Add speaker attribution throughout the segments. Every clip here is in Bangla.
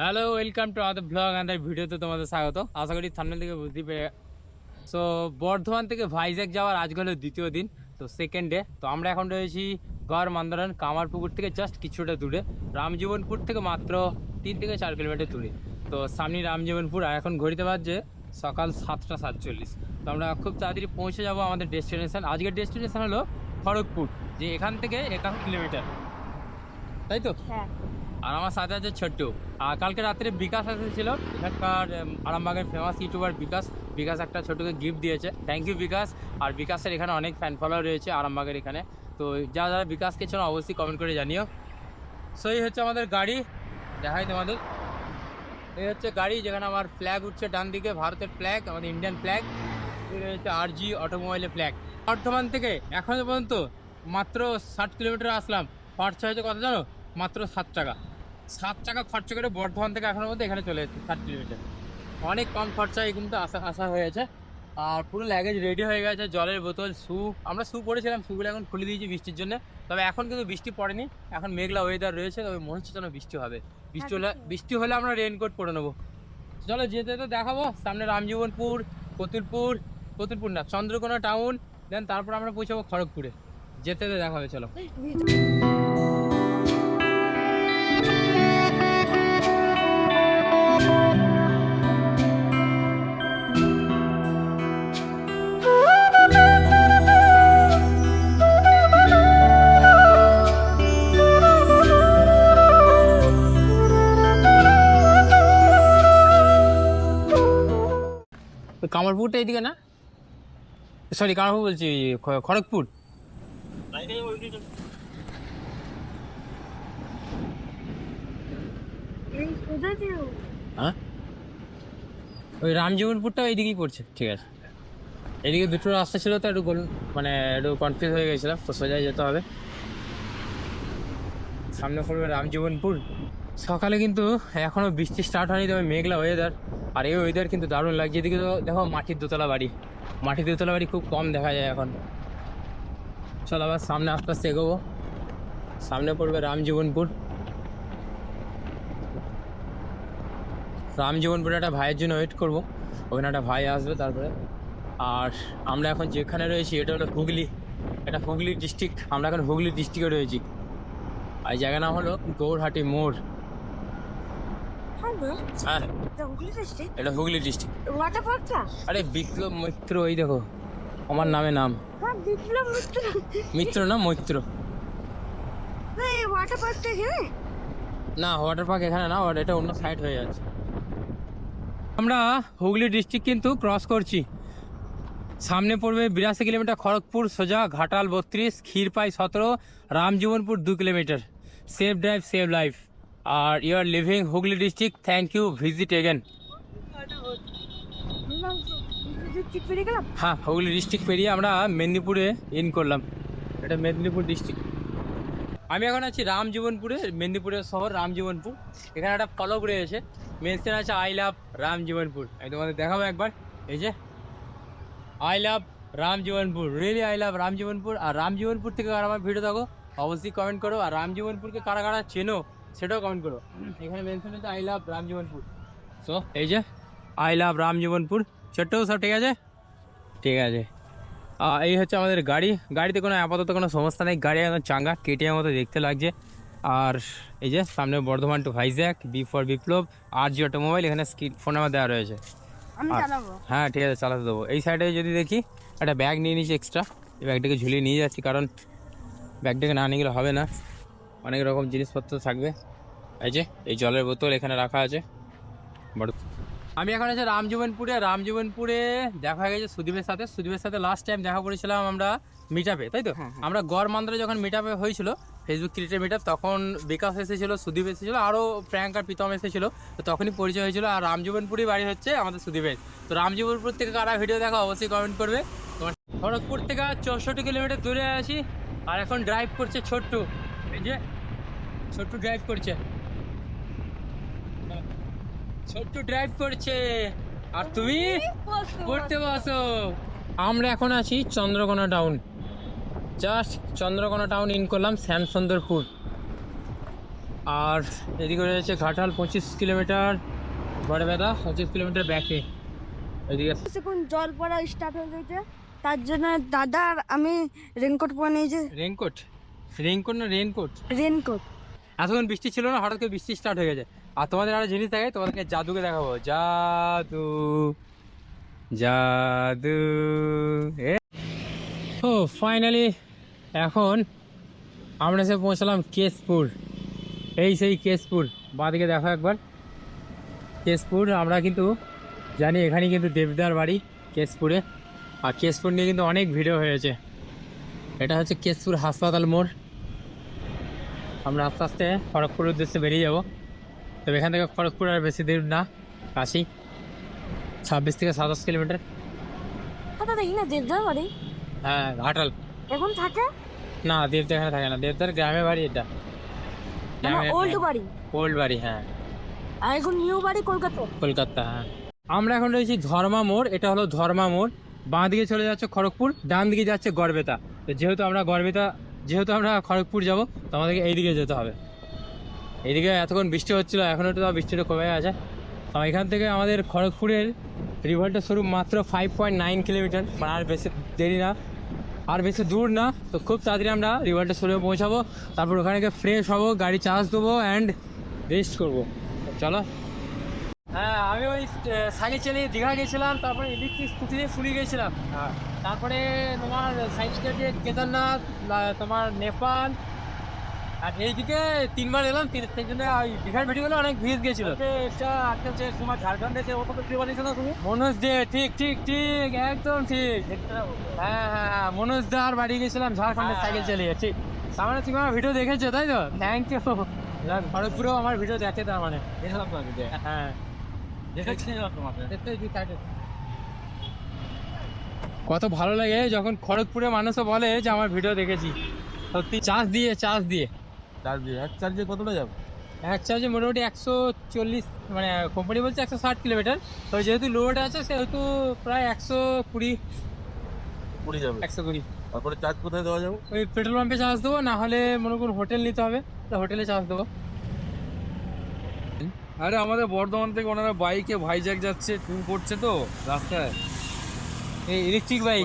Speaker 1: Hello welcome to other blog and ভিডিওতে তোমাদের স্বাগত। আশা করি থামনেল থেকে বুঝতে পেরে সো বর্ধমান থেকে ভাইজ্যাক যাওয়ার আজকে হলো দ্বিতীয় দিন, তো সেকেন্ড ডে তো আমরা এখন রয়েছি গড় মান্দারান কামারপুকুর থেকে জাস্ট কিছুটা দূরে। রামজীবনপুর থেকে মাত্র তিন থেকে চার কিলোমিটার দূরে। তো সামনে রামজীবনপুর, আর এখন ঘড়িতে বাজছে সকাল সাতটা সাতচল্লিশ। তো আমরা খুব তাড়াতাড়ি পৌঁছে যাব আমাদের ডেস্টিনেশন আজকের ডেস্টিনেশন হলো খড়গপুর, যে এখান থেকে একান্ন কিলোমিটার। তাই তো?
Speaker 2: হ্যাঁ।
Speaker 1: আর আমার সাথে আছে ছোট্ট। আর কালকে রাত্রে বিকাশ এসেছিল। এখানকার আরামবাগের ফেমাস ইউটিউবার বিকাশ। বিকাশ একটা ছোটকে গিফট দিয়েছে। Thank you Bikash. আর বিকাশের এখানে অনেক ফ্যান ফলোয়ার রয়েছে আরামবাগের এখানে। তো যারা যারা বিকাশকে ছিল অবশ্যই কমেন্ট করে জানিও। সো এই হচ্ছে আমাদের গাড়ি। দেখাই তোমাদের। এই হচ্ছে গাড়ি যেখানে আমার ফ্ল্যাগ উঠছে ডান দিকে, ভারতের ফ্ল্যাগ আমাদের ইন্ডিয়ান ফ্ল্যাগ এই রয়েছে আর জি অটোমোবাইলের ফ্ল্যাগ বর্ধমান থেকে এখনও পর্যন্ত মাত্র ষাট কিলোমিটার আসলাম। খরচা হয়েছে কত জানো? মাত্র সাত টাকা। সাত টাকা খরচা করে বর্ধমান থেকে এখনও মধ্যে এখানে চলে এসেছি ষাট কিলোমিটার। অনেক কম খরচায় কিন্তু আসা আসা হয়েছে। আর পুরো ল্যাগেজ রেডি হয়ে গেছে জলের বোতল শু আমরা শু পরেছিলাম শুগুলো এখন খুলে দিয়েছি বৃষ্টির জন্য। তবে এখন কিন্তু বৃষ্টি পড়েনি এখন মেঘলা ওয়েদার রয়েছে তবে মনে হচ্ছে যেন বৃষ্টি হবে। বৃষ্টি হলে বৃষ্টি হলে আমরা রেনকোট পরে নেব। চলো যেতে যেতে দেখাবো সামনে রামজীবনপুর কতুলপুর কতুলপুর না চন্দ্রকোনা টাউন দেন তারপর আমরা পৌঁছাবো খড়গপুরে। যেতে যেতে দেখা হবে চলো ওই কামারপুরটা এইদিকে না। সরি কামারপুর বলছি? খড়গপুর।
Speaker 2: সোজা
Speaker 1: হ্যাঁ? ওই রামজীবনপুরটা এইদিকেই পড়ছে, ঠিক আছে। এদিকে দুটো রাস্তা ছিল তো, একটু গোল- মানে একটু কনফিউজ হয়ে গেছিলাম, তো সোজাই যেতে হবে। সামনে পড়বে রামজীবনপুর। সকালে কিন্তু এখনও বৃষ্টি স্টার্ট হয়নি, তবে মেঘলা ওয়েদার আর এই ওয়েদার কিন্তু দারুণ লাগছে। এদিকে তো দেখো মাটির দোতলা বাড়ি। মাটির দোতলা বাড়ি খুব কম দেখা যায় এখন। চল আবার সামনে আস্তে আস্তে এগোবো। সামনে পড়বে রামজীবনপুর। রামজীবনপুরে একটা ভাইয়ের জন্য ওয়েট করব। ওখানে একটা ভাই আসবে তারপরে। আর আমরা এখন যেখানে রয়েছি, এটা হলো হুগলি। এটা হুগলি ডিস্ট্রিক্ট আমরা এখন হুগলি ডিস্ট্রিক্টে রয়েছি। আর জায়গার নাম হলো গৌরহাটি মোড়।
Speaker 2: হ্যাঁ।
Speaker 1: হ্যাঁ
Speaker 2: হুগলি ডিস্ট্রিক্ট
Speaker 1: এটা হুগলি ডিস্ট্রিক্ট
Speaker 2: ওয়াটার পার্কটা
Speaker 1: আরে বিপ্লব মৈত্র ওই দেখো। আমার নামে নাম।
Speaker 2: হ্যাঁ বিপ্লব মিত্র।
Speaker 1: মিত্র না মৈত্র।
Speaker 2: এই ওয়াটার পার্কটা এখানে?
Speaker 1: না ওয়াটার পার্ক এখানে না এটা অন্য সাইড হয়ে যাচ্ছে। আমরা হুগলি ডিস্ট্রিক্ট কিন্তু ক্রস করছি। সামনে পড়বে বিরাশি কিলোমিটার খড়গপুর সোজা ঘাটাল বত্রিশ ক্ষীরপাই সতেরো রামজীবনপুর দু kilometre. Safe drive save life R you are leaving Hooghly district thank you visit again হ্যাঁ হুগলি ডিস্ট্রিক্ট পেরিয়ে আমরা মেদিনীপুরে ইন করলাম। এটা মেদিনীপুর ডিস্ট্রিক্ট আমি এখন আছি রামজীবনপুরে, মেদিনীপুরের শহর রামজীবনপুর। এখানে একটা ফলক রয়েছে। মেনশন আছে আই লাভ রামজীবনপুর। আমি তোমাদের দেখাবো একবার। এই যে I love Ramjibanpur. Really I love Ramjibanpur. আর রামজীবনপুর থেকে কারা আমার ভিডিও দেখো? অবশ্যই কমেন্ট করো। আর রামজীবনপুরকে কারা কারা চেনো? সেটাও কমেন্ট করো। এখানে মেনশন হচ্ছে আই লাভ রামজীবনপুর। সো এই যে আই লাভ রামজীবনপুর ছোট্ট সব ঠিক আছে? ঠিক আছে। এই হচ্ছে আমাদের গাড়ি। গাড়িতে কোনো আপাতত কোনো সমস্যা নেই। গাড়ি একদম চাঙ্গা কেটিএম মতো দেখতে লাগছে। আর এই যে সামনে Bardhaman to Vizag B for Biplab R G automobile এখানে স্ক্রিন ফোন নাম্বার দেওয়া রয়েছে।
Speaker 2: আমি
Speaker 1: আর-
Speaker 2: চালাবো।
Speaker 1: হ্যাঁ ঠিক আছে চালাতে দেবো। এই সাইডে যদি দেখি একটা ব্যাগ নিয়ে নিয়েছি এক্সট্রা এই ব্যাগটাকে ঝুলিয়ে নিয়ে যাচ্ছি কারণ ব্যাগটাকে না নিয়ে গেলে হবে না। অনেক রকম জিনিসপত্র থাকবে। এই যে এই জলের বোতল এখানে রাখা আছে। আমি এখন আছে রামজীবনপুরে। রামজীবনপুরে দেখা গেছে সুদীপের সাথে। সুদীপের সাথে লাস্ট টাইম দেখা করেছিলাম আমরা মিটাপে তাই তো?
Speaker 2: হ্যাঁ, হ্যাঁ।
Speaker 1: আমরা গড় মান্দ্রে যখন মিটাপে হয়েছিল ফেসবুক ক্রিয়েটার মিটাপ তখন বিকাশ এসেছিল সুদীপ এসেছিল আরও প্র্যাঙ্ক আর প্রীতম এসেছিল। তো তখনই পরিচয় হয়েছিল আর রামজীবনপুরই বাড়ি হচ্ছে আমাদের সুদীপের। তো রামজীবনপুর থেকে কারা ভিডিও দেখা অবশ্যই কমেন্ট করবে। তোমার খড়গপুর থেকে চৌষট্টি কিলোমিটার দূরে আছি আর এখন ড্রাইভ করছে ছোট্টু। এই যে ছোট্টু ড্রাইভ করছে। ছোট্টু ড্রাইভ করছে। আর তুমি? পড়তে বসো। আমরা এখন আছি Chandrakona town just Chandrakona town in করলাম শ্যামসুন্দরপুর। আর এদিকে রয়েছে ঘাটাল পঁচিশ কিলোমিটার। বড়বেদা পঁচিশ কিলোমিটার ব্যাকে এদিকে
Speaker 2: জল পড়া স্টার্ট হয়ে গেছে তার জন্য দাদা আর আমি রেনকোট পরে নিয়েছি।
Speaker 1: রেনকোট রেনকোট না রেনকোট
Speaker 2: রেনকোট
Speaker 1: এতক্ষণ বৃষ্টি ছিল না, হঠাৎ করে বৃষ্টি স্টার্ট হয়ে গেছে। আর তোমাদের আরও জিনিস থাকে তোমাদেরকে জাদুকে দেখাবো। জাদু জাদু, এ। ও ফাইনালি এখন আমরা এসে পৌঁছালাম কেশপুর। এই সেই কেশপুর। বাঁদিকে দেখো একবার। কেশপুর, আমরা কিন্তু জানি এখানে কিন্তু দেবদার বাড়ি কেশপুরে। আর কেশপুর নিয়ে কিন্তু অনেক ভিডিও হয়েছে। এটা হচ্ছে কেশপুর হাসপাতাল মোড়। আমরা আস্তে আস্তে খড়গপুরের উদ্দেশ্যে বেরিয়ে যাব। তবে এখান থেকে খড়গপুর আর বেশি দূর না কাশি ছাব্বিশ থেকে সাতাশ কিলোমিটার।
Speaker 2: দাদা দেখি না দেবদার বাড়ি?
Speaker 1: হ্যাঁ ঘাটাল।
Speaker 2: এখন থাকে?
Speaker 1: না দেবদার এখানে থাকে না। দেবদার গ্রামে বাড়ি এটা।
Speaker 2: ওল্ড বাড়ি।
Speaker 1: ওল্ড বাড়ি হ্যাঁ।
Speaker 2: আর এখন নিউ বাড়ি কলকাতা?
Speaker 1: কলকাতা হ্যাঁ। আমরা এখন রয়েছি ধর্মা মোড়। এটা হলো ধর্মা মোড়। বাঁ দিকে চলে যাচ্ছে খড়গপুর ডান দিকে যাচ্ছে গড়বেতা। তো যেহেতু আমরা গড়বেতা যেহেতু আমরা খড়গপুর যাব, তো আমাদেরকে এইদিকে যেতে হবে। এইদিকে এতক্ষণ বৃষ্টি হচ্ছিল এখন একটু বৃষ্টিটা কমে গেছে। তো এখান থেকে আমাদের খড়গপুরের রিভল্টের শুরু মাত্র ফাইভ পয়েন্ট নাইন কিলোমিটার মানে আর বেশি দেরি না, আর বেশি দূর না। তো খুব তাড়াতাড়ি আমরা রিভল্টের শুরু পৌঁছাবো। তারপর ওখানে গিয়ে ফ্রেশ হব, গাড়ি চার্জ দেবো অ্যান্ড রেস্ট করব। চলো। হ্যাঁ আমি ওই সাইকেল চালিয়ে দীঘা গেছিলাম তারপরে ইলেকট্রিক স্কুটি দিয়ে ফুলি গেছিলাম। তারপরে তোমার সাইড স্টেটে কেদারনাথ তোমার নেপাল। আর এইদিকে তিনবার এলাম তিন সেই জন্য ওই দীঘার ভিডিওগুলো অনেক ভিড় গেছিল। তোমার ঝাড়খণ্ডে যে ওটা কি বলেছ না তুমি? মনোজ দে ঠিক ঠিক ঠিক একদম ঠিক। হ্যাঁ হ্যাঁ হ্যাঁ মনোজ দা আর বাড়ি গেছিলাম ঝাড়খণ্ডে সাইকেল চালিয়ে ঠিক। তার মানে তুমি আমার ভিডিও দেখেছ তাই তো? থ্যাংক ইউ খড়গপুরেও আমার ভিডিও দেখে তার মানে। হ্যাঁ। কত ভালো লাগে যখন খড়গপুরে মানুষও বলে যে আমার ভিডিও দেখেছি। সত্যি চার্জ দিয়ে চার্জ দিয়ে।
Speaker 3: চার্জ দিয়ে এক চার্জে কতটা যাবে?
Speaker 1: এক চার্জে মোটামুটি একশো চল্লিশ মানে কোম্পানি বলছে একশো ষাট কিলোমিটার তো যেহেতু লোড আছে সেহেতু প্রায় একশো কুড়ি।
Speaker 3: কুড়ি যাবে।
Speaker 1: একশো কুড়ি।
Speaker 3: তারপরে চার্জ কোথায় দেওয়া যাবে?
Speaker 1: ওই পেট্রোল পাম্পে চার্জ দেবো না হলে মনে করুন হোটেল নিতে হবে। তো হোটেলে চার্জ দেবো।
Speaker 3: আরে আমাদের বর্ধমান থেকে ওনারা বাইকে ভাইজ্যাক যাচ্ছে ট্যুর করছে তো রাস্তায়।
Speaker 1: এই ইলেকট্রিক বাইক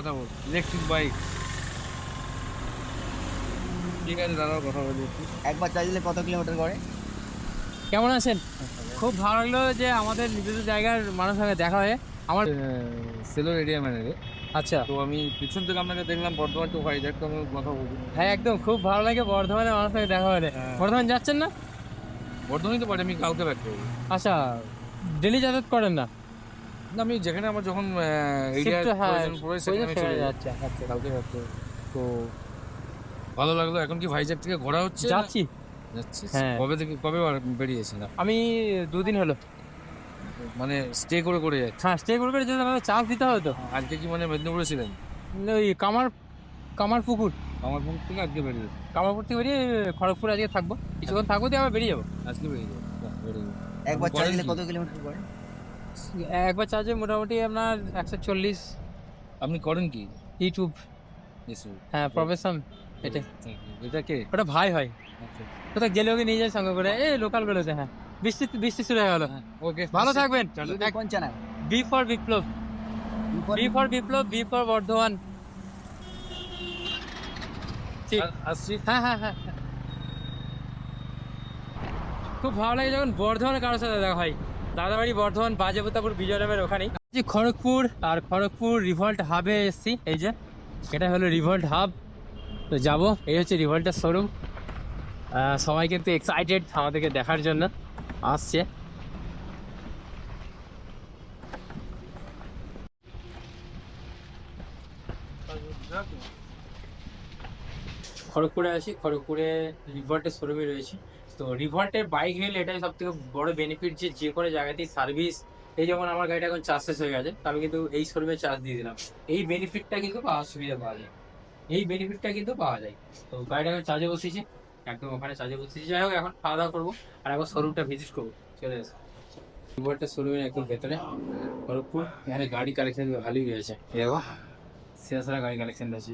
Speaker 3: ইলেকট্রিক বাইক ঠিক আছে দাঁড়াও কথা বলি
Speaker 4: একবার চার্জ দিলে কত কিলোমিটার করে?
Speaker 1: কেমন আছেন? খুব ভালো লাগল যে আমাদের নিজেদের জায়গার মানুষের সঙ্গে দেখা হয়ে। আমার
Speaker 3: সেলোর এরিয়া ম্যানেজার
Speaker 1: আচ্ছা।
Speaker 3: তো আমি পিছন থেকে আপনাকে দেখলাম বর্ধমান টু ভাইজ্যাক তো আমি কথা বলছি।
Speaker 1: হ্যাঁ একদম। খুব ভালো লাগে বর্ধমানের মানুষের সঙ্গে দেখা হলে
Speaker 3: হ্যাঁ।
Speaker 1: বর্ধমান যাচ্ছেন না?
Speaker 3: বর্ধমানই তো পারে আমি কালকে ব্যাক করব।
Speaker 1: আচ্ছা ডেলি যাতায়াত করেন না?
Speaker 3: না, আমি যেখানে আমার যখন
Speaker 1: হ্যাঁ। যাচ্ছে আচ্ছা
Speaker 3: কালকে ব্যাক তো ভালো লাগল এখন কি ভাইজ্যাক থেকে ঘোরা হচ্ছে না?
Speaker 1: যাচ্ছি। হ্যাঁ।
Speaker 3: কবে থেকে কবে বার- বেরিয়েছিলাম
Speaker 1: আমি দুদিন হলো।
Speaker 3: মানে স্টে করে করে যাচ্ছি
Speaker 1: হ্যাঁ স্টে করে করে যেতে চার্জ দিতে হবে তো।
Speaker 3: আজকে কি মানে মেদিনীপুরে ছিলেন?
Speaker 1: ওই কামার কামার পুকুর
Speaker 3: আমার ফোন থেকে আজকে বেরিয়ে যাবে
Speaker 1: কামারপুর থেকে বেরিয়ে খড়গপুর আজকে থাকব। কিছুক্ষণ থাকব দিয়ে আবার বেরিয়ে যাব।
Speaker 3: আজকে বেরিয়ে যাবে। বেরিয়ে যাবে
Speaker 4: একবার চার্জ? কত কিলোমিটার করে
Speaker 1: একবার চার্জে মোটামুটি আপনার একশো চল্লিশ।
Speaker 3: আপনি করেন কি?
Speaker 1: ইউটিউব।
Speaker 3: এসে
Speaker 1: হ্যাঁ প্রফেশন এটাই
Speaker 3: এটা। কে?
Speaker 1: ওটা ভাই হয়।
Speaker 3: আচ্ছা।
Speaker 1: কোথাও গেলে ওকে নিয়ে যায় সঙ্গে করে? এই লোকাল গুলোতে হ্যাঁ। বৃষ্টি বৃষ্টি শুরু হয়ে গেলো।
Speaker 3: ওকে।
Speaker 1: ভালো থাকবেন।
Speaker 4: কোন channel
Speaker 1: B for Biplab. B for Biplab B for Bardhaman. ঠিক।
Speaker 3: আসছি
Speaker 1: হ্যাঁ হ্যাঁ হ্যাঁ খুব ভালো লাগে যখন বর্ধমানে কারোর সাথে দেখা হয়। দাদাবাড়ি বর্ধমান বাজেপুতাপুর বিজয়রামের ওখানেই। যে খড়গপুর আর খড়গপুর রিভল্ট হাবে এসছি এই যে এটা হলো রিভল্ট হাব তো যাব এই হচ্ছে রিভল্টের শোরুম সবাই কিন্তু এক্সাইটেড আমাদেরকে দেখার জন্য। আসছে। খড়গপুরে আছি, খড়গপুরে রিভল্টের শোরুমে রয়েছি। তো রিভার্টের বাইক নিলে এটাই সব থেকে বড় বেনিফিট যে যে কোনো জায়গাতেই সার্ভিস এই যেমন আমার গাড়িটা এখন চার্জ শেষ হয়ে গেছে আমি কিন্তু এই শোরুমে চার্জ দিয়ে দিলাম। এই বেনিফিটটা কিন্তু পাওয়ার সুবিধা পাওয়া যায়। এই বেনিফিটটা কিন্তু পাওয়া যায়। তো গাড়িটা এখন চার্জে বসিয়েছি একদম ওখানে চার্জে বসিয়েছি যাই হোক, এখন খাওয়া দাওয়া করব আর একবার শোরুমটা ভিজিট করব। চলে এসো রিভল্টের শোরুমের একদম ভেতরে, খড়গপুর। এখানে গাড়ি কালেকশন ভালোই রয়েছে। দেখো সেরা গাড়ি কালেকশন রয়েছে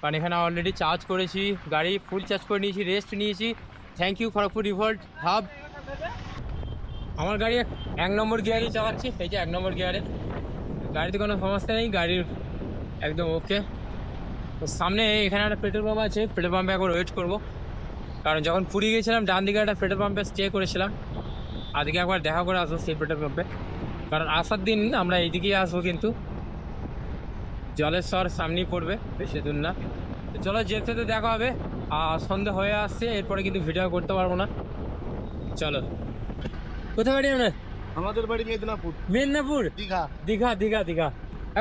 Speaker 1: কারণ এখানে অলরেডি চার্জ করেছি, গাড়ি ফুল চার্জ করে নিয়েছি রেস্ট নিয়েছি। Thank you Kharagpur Revolt hub আমার গাড়ি এক- নম্বর গিয়ারই চালাচ্ছি, এই যে এক নম্বর গিয়ারে গাড়িতে কোনো সমস্যা নেই, গাড়ির একদম ওকে তো সামনে এখানে একটা পেট্রোল পাম্প আছে পেট্রোল পাম্পে একবার ওয়েট করব। কারণ যখন পুরী গেছিলাম ডান দিকে একটা পেট্রোল পাম্পে স্টে করেছিলাম। আজকে একবার দেখা করে আসব সেই পেট্রোল পাম্পে কারণ আসার দিন আমরা এইদিকেই আসব কিন্তু। জলেশ্বর সামনেই পড়বে বেশি দূর না। তো চলো যেতে যেতে দেখা হবে। আর সন্ধে হয়ে আসছে এরপরে কিন্তু ভিডিও করতে পারব না। চলো। কোথায় বাড়ি আমরা
Speaker 5: আমাদের বাড়ি মেদিনীপুর।
Speaker 1: মেদিনীপুর?
Speaker 5: দীঘা।
Speaker 1: দীঘা দীঘা দীঘা।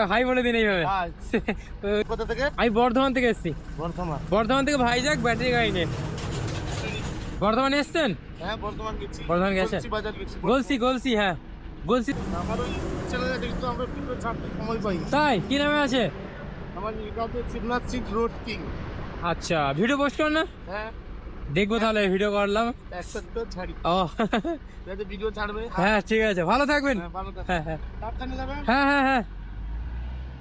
Speaker 1: হাই বলে দিন এইভাবে।
Speaker 5: কোথা থেকে?
Speaker 1: আমি বর্ধমান থেকে এসেছি।
Speaker 5: বর্ধমান।
Speaker 1: বর্ধমান থেকে ভাইজাক ব্যাটারি গাড়ি নিয়ে। বর্ধমানে এসছেন?
Speaker 5: হ্যাঁ বর্ধমান গেছি।
Speaker 1: বর্ধমান গেছে?
Speaker 5: গেছি।
Speaker 1: গলসি গলসি হ্যাঁ।
Speaker 5: পাই
Speaker 1: তাই? কি নামে আছে?
Speaker 5: আমার শিবনাথ সিং রোড কিং।
Speaker 1: আচ্ছা ভিডিও পোস্ট করো না?
Speaker 5: হ্যাঁ।
Speaker 1: দেখব তাহলে ভিডিও করলাম। ও।
Speaker 5: ভিডিও ছাড়বে।
Speaker 1: হ্যাঁ ঠিক আছে। ভালো থাকবেন।
Speaker 5: হ্যাঁ
Speaker 1: হ্যাঁ হ্যাঁ। হ্যাঁ হ্যাঁ হ্যাঁ।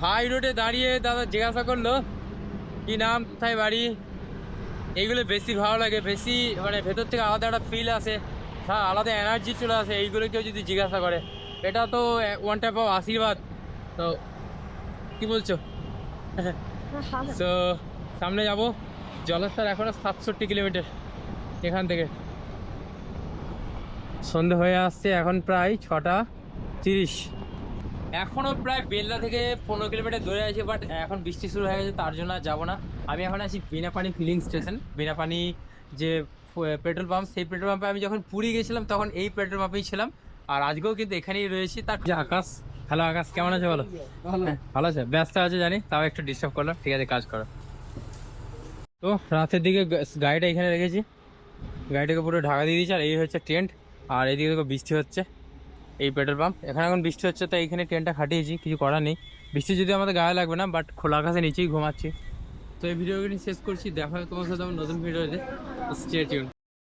Speaker 1: হাই রোডে দাঁড়িয়ে দাদা জিজ্ঞাসা করল কি নাম? কোথায় বাড়ি? এইগুলো বেশি ভালো লাগে বেশি মানে ভেতর থেকে আলাদা একটা ফিল আসে। হ্যাঁ আলাদা এনার্জি চলে আসে এইগুলো কেউ যদি জিজ্ঞাসা করে। এটা তো ওয়ান টাইপ অফ আশীর্বাদ। তো কি বলছো? তো সামনে যাব। জলস্তর এখনও সাতষট্টি কিলোমিটার এখান থেকে। সন্ধে হয়ে আসছে এখন প্রায় ছটা তিরিশ। এখনও প্রায় বেলদা থেকে পনেরো কিলোমিটার দূরে আছে বাট এখন বৃষ্টি শুরু হয়ে গেছে তার জন্য আর যাব না। আমি এখন আছি বিনাপানি ফিলিং স্টেশন বিনাপানি যে পেট্রোল পাম্প সেই পেট্রোল পাম্পে আমি যখন পুরী গেছিলাম তখন এই পেট্রোল পাম্পেই ছিলাম। আর আজকেও কিন্তু এখানেই রয়েছি। তার যে আকাশ হ্যালো আকাশ কেমন আছে বলো? হ্যাঁ, ভালো আছে? ব্যস্ত আছে জানি তাও একটু ডিস্টার্ব করলাম। ঠিক আছে কাজ করো। তো রাতের দিকে গাড়িটা এখানে রেখেছি। গাড়িটাকে পুরো ঢাকা দিয়ে দিয়েছি আর এই হচ্ছে টেন্ট আর এইদিকে দেখো বৃষ্টি হচ্ছে। এই পেট্রোল পাম্প। এখানে এখন বৃষ্টি হচ্ছে তাই এখানে টেন্টটা খাটিয়েছি কিছু করার নেই। বৃষ্টি যদি আমাদের গায়ে লাগবে না বাট খোলা আকাশে নিচেই ঘুমাচ্ছি। তো এই ভিডিওটি শেষ করছি দেখা হবে তোমার সাথে আমার নতুন ভিডিওতে। Stay tune